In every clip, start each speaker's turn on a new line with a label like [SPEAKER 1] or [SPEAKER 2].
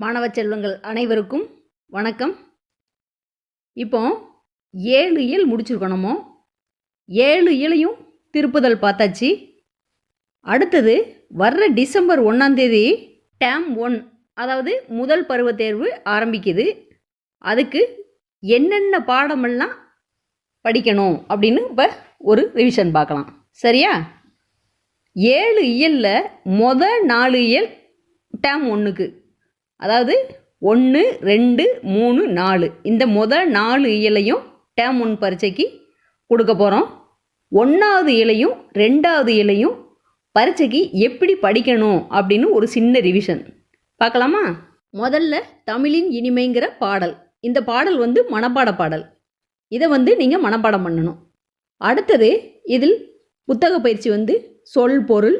[SPEAKER 1] மாணவ செல்வங்கள் அனைவருக்கும் வணக்கம். இப்போ ஏழு இயல் முடிச்சிருக்கணுமோ ஏழு இயலையும் திருப்புதல் பார்த்தாச்சு. அடுத்தது வர்ற டிசம்பர் ஒன்றாந்தேதி டேம் ஒன் அதாவது முதல் பருவ தேர்வு ஆரம்பிக்குது. அதுக்கு என்னென்ன பாடமெல்லாம் படிக்கணும் அப்படின்னு இப்போ ஒரு ரிவிஷன் பார்க்கலாம். சரியா? ஏழு இயலில் முத நாலு இயல் டேம் ஒன்றுக்கு அதாவது ஒன்று ரெண்டு மூணு நாலு. இந்த முதல் நாலு இயலையும் டேம் ஒன் பரீட்சைக்கு கொடுக்க போகிறோம் ஒன்றாவது இலையும் ரெண்டாவது இலையும் பரீட்சைக்கு எப்படி படிக்கணும் அப்படின்னு ஒரு சின்ன ரிவிஷன் பார்க்கலாமா? முதல்ல தமிழின் இனிமைங்கிற பாடல். இந்த பாடல் வந்து மனப்பாட பாடல். இதை வந்து நீங்கள் மனப்பாடம் பண்ணணும். அடுத்தது இதில் புத்தக பயிற்சி வந்து சொல் பொருள்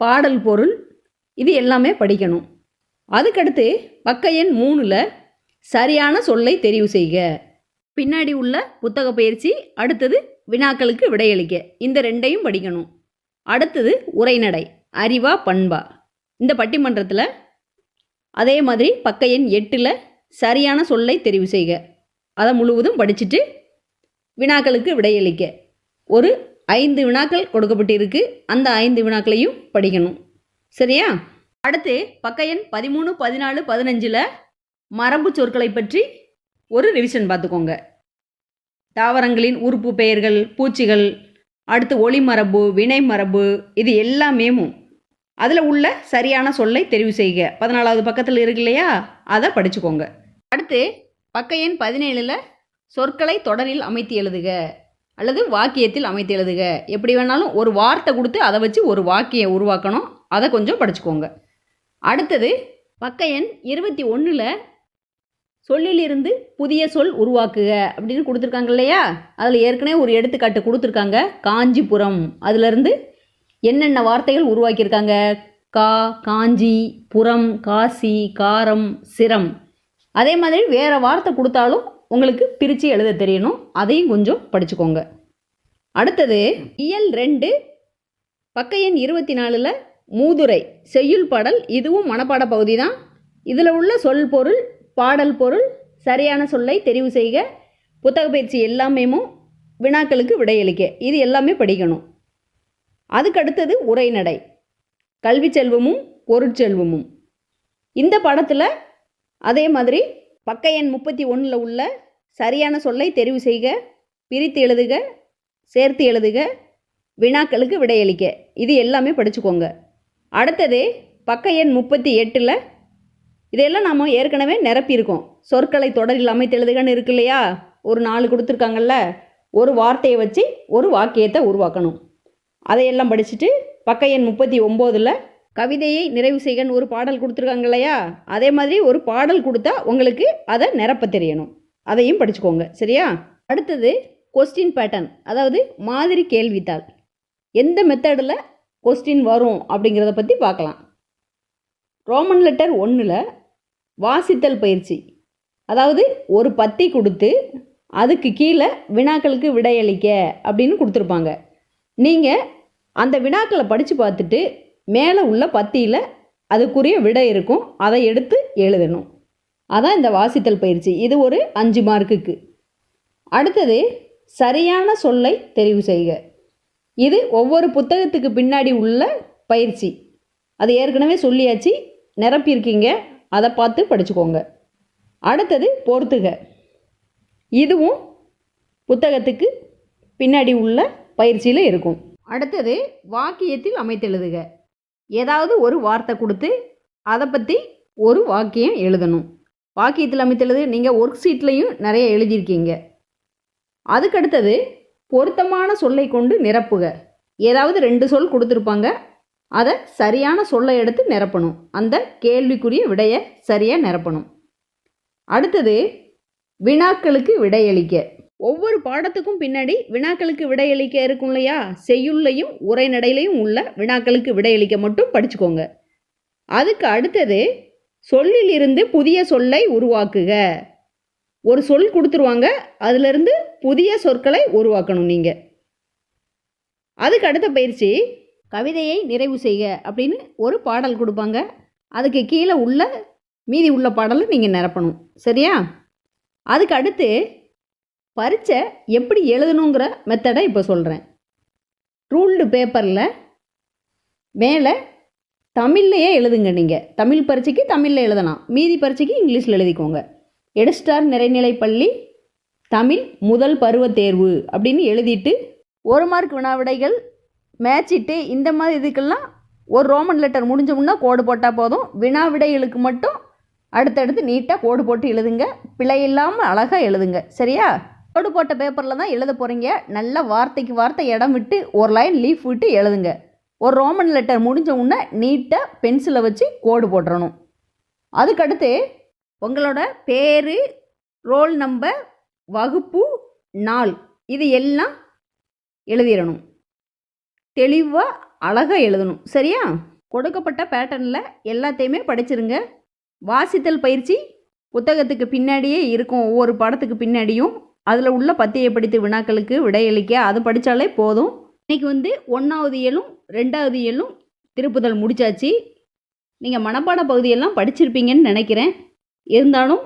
[SPEAKER 1] பாடல் பொருள் இது எல்லாமே படிக்கணும். அதுக்கடுத்து பக்க எண் மூணில் சரியான சொல்லை தெரிவு செய்க. பின்னாடி உள்ள புத்தக பயிற்சி அடுத்தது வினாக்களுக்கு விடையளிக்க. இந்த ரெண்டையும் படிக்கணும். அடுத்தது உரைநடை அறிவா பண்பா. இந்த பட்டிமன்றத்தில் அதே மாதிரி பக்க எண் எட்டில் சரியான சொல்லை தெரிவு செய்க. அதை முழுவதும் படிச்சுட்டு வினாக்களுக்கு விடையளிக்க. ஒரு ஐந்து வினாக்கள் கொடுக்கப்பட்டிருக்கு. அந்த ஐந்து வினாக்களையும் படிக்கணும். சரியா? அடுத்து பக்க எண் பதிமூணு பதினாலு பதினஞ்சில் மரபு சொற்களை பற்றி ஒரு ரிவிஷன் பார்த்துக்கோங்க. தாவரங்களின் உறுப்பு பெயர்கள் பூச்சிகள் அடுத்து ஒளி மரபு வினை மரபு இது எல்லாமேமும் அதில் உள்ள சரியான சொல்லை தெரிவு செய்க. பதினாலாவது பக்கத்தில் இருக்கு இல்லையா? அதை படிச்சுக்கோங்க. அடுத்து பக்க எண் பதினேழில் சொற்களை தொடரில் அமைத்து எழுதுக. அல்லது வாக்கியத்தில் அமைத்து எழுதுக. எப்படி வேணாலும் ஒரு வார்த்தை கொடுத்து அதை வச்சு ஒரு வாக்கியம் உருவாக்கணும். அதை கொஞ்சம் படிச்சுக்கோங்க. அடுத்தது பக்க எண் இருபத்தி ஒன்றில் சொல்லிலிருந்து புதிய சொல் உருவாக்குக அப்படின்னு கொடுத்துருக்காங்க இல்லையா? அதில் ஏற்கனவே ஒரு எடுத்துக்காட்டு கொடுத்துருக்காங்க. காஞ்சிபுரம். அதிலிருந்து என்னென்ன வார்த்தைகள் உருவாக்கியிருக்காங்க? கா காஞ்சி புறம் காசி காரம் சிரம். அதே மாதிரி வேறு வார்த்தை கொடுத்தாலும் உங்களுக்கு பிரித்து எழுத தெரியணும். அதையும் கொஞ்சம் படிச்சுக்கோங்க. அடுத்தது இயல் ரெண்டு பக்க எண் இருபத்தி நாலில் மூதுரை செய்யுள் பாடல் இதுவும் மனப்பாட பகுதி தான் இதில் உள்ள சொல் பொருள் பாடல் பொருள் சரியான சொல்லை தெரிவு செய்க புத்தக பயிற்சி எல்லாமேமும் வினாக்களுக்கு விடையளிக்க. இது எல்லாமே படிக்கணும். அதுக்கு அடுத்தது உரைநடை கல்வி செல்வமும் பொருட்செல்வமும். இந்த படத்தில் அதே மாதிரி பக்க எண் முப்பத்தி ஒன்றில் உள்ள சரியான சொல்லை தெரிவு செய்க பிரித்து எழுதுக சேர்த்து எழுதுக வினாக்களுக்கு விடையளிக்க. இது எல்லாமே படிச்சுக்கோங்க. அடுத்தது பக்க எண் முப்பத்தி எட்டில் இதையெல்லாம் நாம் ஏற்கனவே நிரப்பியிருக்கோம். சொற்களை தொடரில் அமைத்தெழுதுகன்னு இருக்கு இல்லையா? ஒரு நாலு கொடுத்துருக்காங்கல்ல? ஒரு வார்த்தையை வச்சு ஒரு வாக்கியத்தை உருவாக்கணும். அதையெல்லாம் படிச்சுட்டு பக்க எண் முப்பத்தி ஒம்போதில் கவிதையை நிறைவு செய்கன்னு ஒரு பாடல் கொடுத்துருக்காங்க இல்லையா? அதே மாதிரி ஒரு பாடல் கொடுத்தா உங்களுக்கு அதை நிரப்ப தெரியணும். அதையும் படிச்சுக்கோங்க. சரியா? அடுத்தது கொஸ்டின் பேட்டர்ன் அதாவது மாதிரி கேள்வித்தாள். எந்த மெத்தடில் கொஸ்டின் வரும் அப்படிங்கிறத பற்றி பார்க்கலாம். ரோமன் லெட்டர் ஒன்றில் வாசித்தல் பயிற்சி. அதாவது ஒரு பத்தி கொடுத்து அதுக்கு கீழே வினாக்களுக்கு விடையளிக்க அப்படின்னு கொடுத்துருப்பாங்க. நீங்கள் அந்த வினாக்களை படித்து பார்த்துட்டு மேலே உள்ள பத்தியில் அதுக்குரிய விடை இருக்கும். அதை எடுத்து எழுதணும். அதான் இந்த வாசித்தல் பயிற்சி. இது ஒரு அஞ்சு மார்க்குக்கு. அடுத்தது சரியான சொல்லை தெரிவு செய்க. இது ஒவ்வொரு புத்தகத்துக்கு பின்னாடி உள்ள பயிற்சி. அது ஏற்கனவே சொல்லியாச்சு. நிரப்பியிருக்கீங்க. அதை பார்த்து படிச்சுக்கோங்க. அடுத்தது பொறுத்துக இதுவும் புத்தகத்துக்கு பின்னாடி உள்ள பயிற்சியில் இருக்கும். அடுத்தது வாக்கியத்தில் அமைத்தெழுதுக. ஏதாவது ஒரு வார்த்தை கொடுத்து அதை பற்றி ஒரு வாக்கியம் எழுதணும். வாக்கியத்தில் அமைத்தெழுது நீங்கள் ஒர்க் ஷீட்லேயும் நிறைய எழுதியிருக்கீங்க. அதுக்கடுத்தது பொருத்தமான சொல்லை கொண்டு நிரப்புக. ஏதாவது ரெண்டு சொல் கொடுத்துருப்பாங்க. அதை சரியான சொல்லை எடுத்து நிரப்பணும். அந்த கேள்விக்குரிய விடையை சரியாக நிரப்பணும். அடுத்தது வினாக்களுக்கு விடையளிக்க. ஒவ்வொரு பாடத்துக்கும் பின்னாடி வினாக்களுக்கு விடையளிக்க இருக்கும் இல்லையா? செய்யுள்ளையும் உரைநடையிலையும் உள்ள வினாக்களுக்கு விடையளிக்க மட்டும் படிச்சுக்கோங்க. அதுக்கு அடுத்தது சொல்லிலிருந்து புதிய சொல்லை உருவாக்குக. ஒரு சொல் கொடுத்துருவாங்க. அதிலிருந்து புதிய சொற்களை உருவாக்கணும் நீங்கள் அதுக்கு அடுத்த பயிற்சி கவிதையை நிறைவு செய்க அப்படின்னு ஒரு பாடல் கொடுப்பாங்க. அதுக்கு கீழே உள்ள மீதி உள்ள பாடலை நீங்கள் நிரப்பணும். சரியா? அதுக்கு அடுத்து பரீட்சை எப்படி எழுதணுங்கிற மெத்தடை இப்போ சொல்கிறேன் ரூல்டு பேப்பரில் மேலே தமிழ்லையே எழுதுங்க நீங்கள் தமிழ் பரீட்சைக்கு தமிழில் எழுதலாம். மீதி பரீட்சைக்கு இங்கிலீஷில் எழுதிக்கோங்க. எடுஸ்டார் நிறைநிலை பள்ளி தமிழ் முதல் பருவ தேர்வு அப்படின்னு எழுதிட்டு ஒரு மார்க் வினாவிடைகள் மேட்சிட்டு இந்த மாதிரி இதுக்கெல்லாம் ஒரு ரோமன் லெட்டர் முடிஞ்சோம்னா கோடு போட்டால் போதும். வினாவிடைகளுக்கு மட்டும் அடுத்தடுத்து நீட்டாக கோடு போட்டு எழுதுங்க. பிழை இல்லாமல் அழகாக எழுதுங்க. சரியா? கோடு போட்ட பேப்பரில் தான் எழுத போகிறீங்க நல்ல வார்த்தைக்கு வார்த்தை இடம் விட்டு ஒரு லைன் லீஃப் விட்டு எழுதுங்க. ஒரு ரோமன் லெட்டர் முடிஞ்ச உடனே நீட்டாக பென்சிலை வச்சு கோடு போட்டுறணும். அதுக்கடுத்து உங்களோட பேர் ரோல் நம்பர் வகுப்பு நாள். இது எல்லாம் எழுதிடணும். தெளிவாக அழகாக எழுதணும். சரியா? கொடுக்கப்பட்ட பேட்டர்னில் எல்லாத்தையுமே படிச்சிருங்க. வாசித்தல் பயிற்சி புத்தகத்துக்கு பின்னாடியே இருக்கும். ஒவ்வொரு படத்துக்கு பின்னாடியும். அதில் உள்ள பத்தியை படித்து வினாக்களுக்கு விடையளிக்க அது படித்தாலே போதும். இன்றைக்கி வந்து ஒன்றாவது இயலும் ரெண்டாவது இயலும் திருப்புதல் முடிச்சாச்சு. நீங்கள் மனப்பாட பகுதியெல்லாம் படிச்சிருப்பீங்கன்னு நினைக்கிறேன். இருந்தாலும்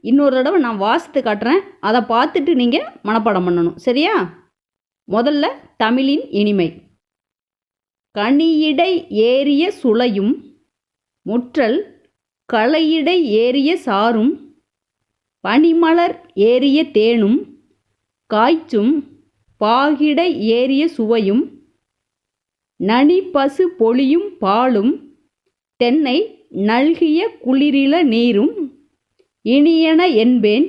[SPEAKER 1] இன்னொரு தடவை நான் வாசித்து காட்டுறேன். அதை பார்த்துட்டு நீங்கள் மனப்பாடம் பண்ணணும். சரியா? முதல்ல தமிழின் இனிமை. கனியிடை ஏறிய சுளையும் முற்றல் களையிடை ஏறிய சாரும் பனிமலர் ஏறிய தேனும் காய்ச்சும் பாகிடை ஏறிய சுவையும் நனி பசு பொழியும் பாலும் தென்னை நல்கிய குளிரில நீரும் இனியன என்பேன்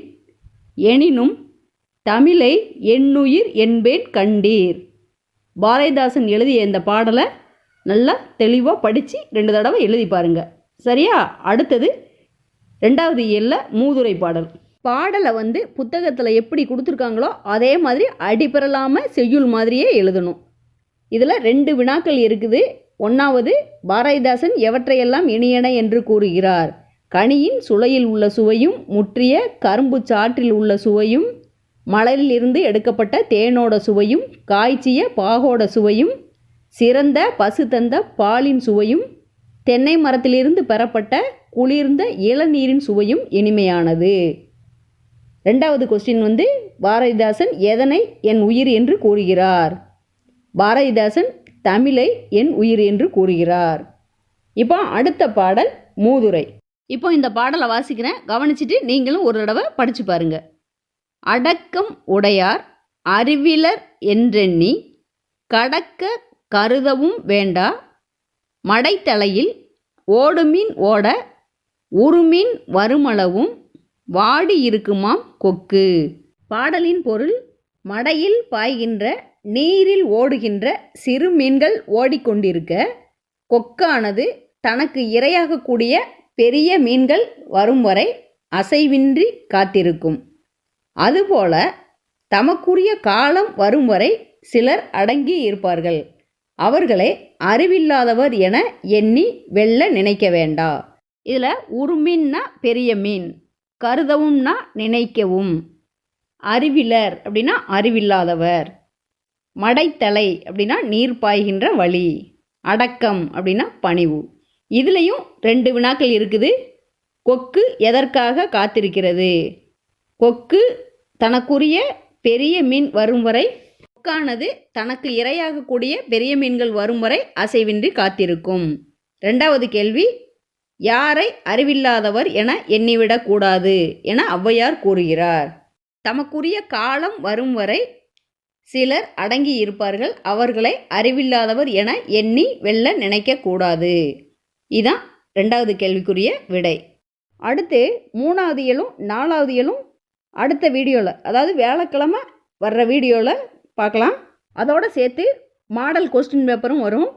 [SPEAKER 1] எனினும் தமிழை என்னுயிர் என்பேன் கண்டீர். பாரதிதாசன் எழுதிய இந்த பாடலை நல்லா தெளிவாக படித்து ரெண்டு தடவை எழுதி பாருங்க. சரியா? அடுத்தது ரெண்டாவது இயல்ல மூதுரை பாடல். பாடலை வந்து புத்தகத்தில் எப்படி கொடுத்துருக்காங்களோ அதே மாதிரி அடிபெறலாமல் செய்யுள் மாதிரியே எழுதணும். இதில் ரெண்டு வினாக்கள் இருக்குது. ஒன்றாவது பாரதிதாசன் எவற்றையெல்லாம் இனியன என்று கூறுகிறார்? கனியின் சுளையில் உள்ள சுவையும் முற்றிய கரும்பு சாற்றில் உள்ள சுவையும் மலரில் இருந்து எடுக்கப்பட்ட தேனோட சுவையும் காய்ச்சிய பாகோட சுவையும் சிறந்த பசு தந்த பாலின் சுவையும் தென்னை மரத்திலிருந்து பெறப்பட்ட குளிர்ந்த இளநீரின் சுவையும் இனிமையானது. ரெண்டாவது கொஸ்டின் வந்து பாரதிதாசன் எதனை என் உயிர் என்று கூறுகிறார்? பாரதிதாசன் தமிழை என் உயிர் என்று கூறுகிறார். இப்போ அடுத்த பாடல் மூதுரை. இப்போ இந்த பாடலை வாசிக்கிறேன். கவனிச்சிட்டு நீங்களும் ஒரு தடவை படித்து பாருங்க. அடக்கம் உடையார் அறிவிலர் என்றெண்ணி கடக்க கருதவும் வேண்டா மடைத்தலையில் ஓடுமீன் ஓட உருமீன் வருமளவும் வாடி இருக்குமாம் கொக்கு. பாடலின் பொருள் மடையில் பாய்கின்ற நீரில் ஓடுகின்ற சிறு மீன்கள் ஓடிக்கொண்டிருக்க கொக்கானது தனக்கு இரையாகக்கூடிய பெரிய மீன்கள் வரும் வரை அசைவின்றி காத்திருக்கும். அதுபோல தமக்குரிய காலம் வரும் வரை சிலர் அடங்கி இருப்பார்கள். அவர்களை அறிவில்லாதவர் என எண்ணி வெல்ல நினைக்க வேண்டா. இதில் உருமீன்னா பெரிய மீன் கருதவும்னா நினைக்கவும். அறிவிலர் அப்படின்னா அறிவில்லாதவர். மடைத்தலை அப்படின்னா நீர் பாய்கின்ற வழி அடக்கம் அப்படின்னா பணிவு. இதுலேயும் ரெண்டு வினாக்கள் இருக்குது. கொக்கு எதற்காக காத்திருக்கிறது? கொக்கு தனக்குரிய பெரிய மீன் வரும் வரை கொக்கானது தனக்கு இரையாகக்கூடிய பெரிய மீன்கள் வரும் வரை அசைவின்றி காத்திருக்கும். ரெண்டாவது கேள்வி யாரை அறிவில்லாதவர் என எண்ணிவிடக்கூடாது என ஔவையார் கூறுகிறார். தமக்குரிய காலம் வரும் வரை சிலர் அடங்கி இருப்பார்கள். அவர்களை அறிவில்லாதவர் என எண்ணி வெல்ல நினைக்கக்கூடாது. இதான் ரெண்டாவது கேள்விக்குரிய விடை. அடுத்து மூணாவது இயலும் நாலாவது இயலும் அடுத்த வீடியோவில் அதாவது வேலைக்கிழமை வர்ற வீடியோவில் பார்க்கலாம். அதோடு சேர்த்து மாடல் கொஸ்டின் பேப்பரும் வரும்.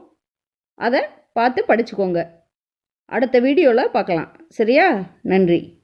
[SPEAKER 1] அதை பார்த்து படிச்சுக்கோங்க. அடுத்த வீடியோவில் பார்க்கலாம். சரியா? நன்றி.